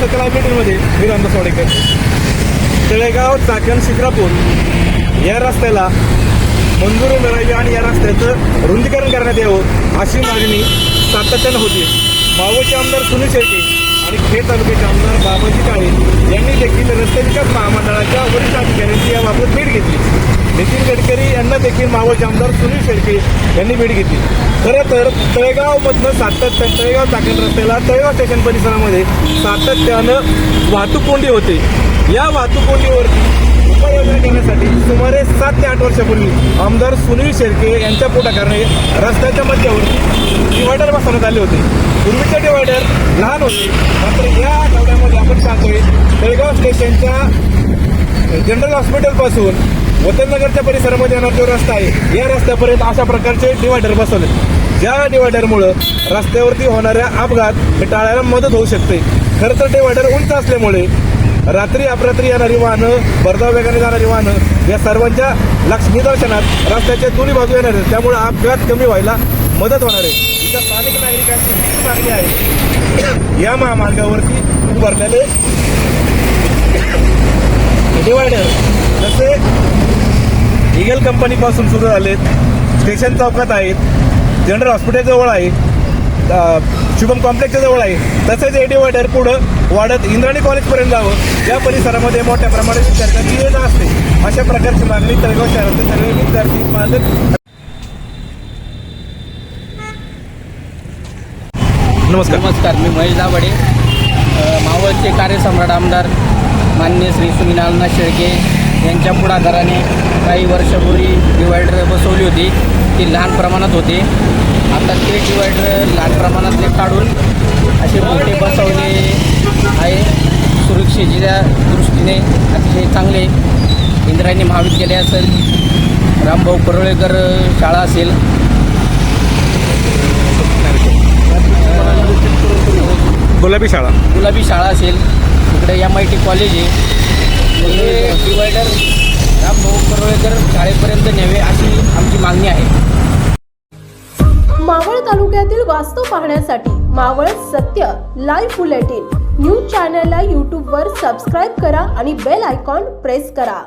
पावसाच्या लायब्ररीमध्ये मी रामदास वाडेकर तळेगाव चाकण शिक्रापूर या रस्त्याला मंजूर मिळावी आणि या रस्त्याचं रुंदीकरण करण्यात यावं अशी मागणी सातत्यानं होती. मावळचे आमदार सुनील शेळके आणि खेड तालुक्याचे आमदार बाबाजी काळे यांनी देखील रस्ते विकास महामंडळाच्या वरिष्ठ अधिकाऱ्यांची या भेट घेतली नितीन गडकरी यांना देखील मावळचे आमदार सुनील शेळके यांनी भेट घेतली. खरं तर तळेगावमधनं सातत्यानं तळेगाव चाकण रस्त्याला तळेगाव स्टेशन परिसरामध्ये सातत्यानं वाहतूक कोंडी होते. या वाहतूक कोंडीवरती उपाययोजना करण्यासाठी सुमारे सात ते आठ वर्षापूर्वी आमदार सुनील शेळके यांच्या पुढाकाराने रस्त्याच्या मध्यावरती डिवायडर बसवण्यात आले होते. पूर्वीचे डिवायडर लहान होते. मात्र या आठवड्यामध्ये आपण पाहतोय तळेगाव स्टेशनच्या जनरल हॉस्पिटलपासून वतननगरच्या परिसरामध्ये येणार जो रस्ता आहे या रस्त्यापर्यंत अशा प्रकारचे डिवायडर बसवले ज्या डिवायडरमुळं रस्त्यावरती होणाऱ्या अपघात हे टाळायला मदत होऊ शकते. खरं तर डिवायडर उंच असल्यामुळे रात्री अपरात्री येणारी वाहनं भरधाव वेगाने जाणारी वाहनं या सर्वांच्या लक्ष निदर्शनात रस्त्याच्या दोन्ही बाजू येणार आहेत. त्यामुळे अपघात कमी व्हायला मदत होणार आहे. इथं स्थानिक नागरिकांची मागणी आहे. या महामार्गावरती उभारलेले डिवायडर इगल कंपनीपासून सुरू झालेत स्टेशन चौकात आहेत. जनरल हॉस्पिटलजवळ आहे. शुभम कॉम्प्लेक्सच्या जवळ आहे. तसेच एडीवाडर डिवायडर पुढं वाढत इंद्राणी कॉलेजपर्यंत जावं. या परिसरामध्ये मोठ्या प्रमाणात विद्यार्थ्यांची ये असते. अशा प्रकारची मागणी तळेगाव शहरातील सर्व विद्यार्थी पालक नमस्कार. नमस्कार मी महेश दाभाडे. मावळचे कार्यसम्राट आमदार मान्य श्री सुनीलनाथ शेळके. यांच्या पुढाकाराने काही वर्षापूर्वी डिवायडर बसवली होती. ती लहान प्रमाणात होते. आता ते डिवायडर लहान प्रमाणातले काढून असे मोठे बसवले आहे. सुरक्षेच्या दृष्टीने अतिशय चांगले. इंद्रायणी महाविद्यालय असेल रामभाऊ परोळेकर शाळा असेल. गुलाबी शाळा. गुलाबी शाळा असेल. इकडे एम आय टी कॉलेज आहे. हे डिवायडर रामभाऊ परोळेकर शाळेपर्यंत न्यावे अशी आमची मागणी आहे मावळ तालुक्यातील वास्तव पाहण्यासाठी मावळ सत्य लाईव्ह बुलेटिन न्यूज चॅनलला यूट्यूबवर सबस्क्राईब करा आणि बेल आयकॉन प्रेस करा.